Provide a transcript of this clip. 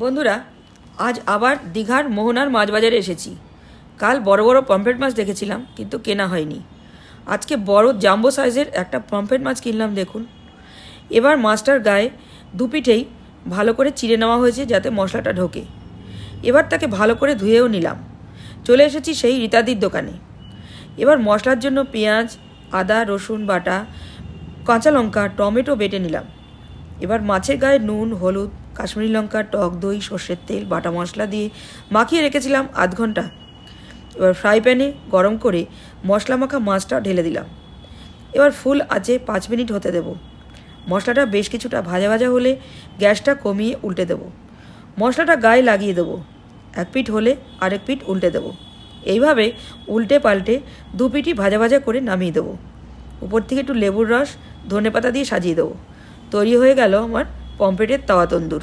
বন্ধুরা, আজ আবার দীঘার মোহনার মাছ বাজারে এসেছি। কাল বড় বড় পম্পেট মাছ দেখেছিলাম, কিন্তু কেনা হয়নি। আজকে বড় জাম্বো সাইজের একটা পম্পেট মাছ কিনলাম, দেখুন। এবার মাছটার গায়ে দুপিঠেই ভালো করে চিড়ে নেওয়া হয়েছে যাতে মশলাটা ঢোকে। এবার তাকে ভালো করে ধুয়েও নিলাম। চলে এসেছি সেই রীতাদির দোকানে। এবার মশলার জন্য পেঁয়াজ, আদা, রসুন বাটা, কাঁচা লঙ্কা, টমেটো বেটে নিলাম। এবার মাছের গায়ে নুন, হলুদ কাশ্মীরি লঙ্কা, টক দই, সর্ষের তেল, বাটা মশলা দিয়ে মাখিয়ে রেখেছিলাম আধ ঘণ্টা। এবার ফ্রাই প্যানে গরম করে মশলা মাখা মাছটা ঢেলে দিলাম। এবার ফুল আঁচে পাঁচ মিনিট হতে দেব। মশলাটা বেশ কিছুটা ভাজা ভাজা হলে গ্যাসটা কমিয়ে উল্টে দেব। মশলাটা গায়ে লাগিয়ে দেবো। এক পিঠ হলে আরেক পিঠ উল্টে দেবো। এইভাবে উল্টে পাল্টে দু পিঠই ভাজা ভাজা করে নামিয়ে দেবো। উপর থেকে একটু লেবুর রস ধনে পাতা দিয়ে সাজিয়ে দেবো। তৈরি হয়ে গেল আমার পম্পেটের তাওয়া তন্দুর।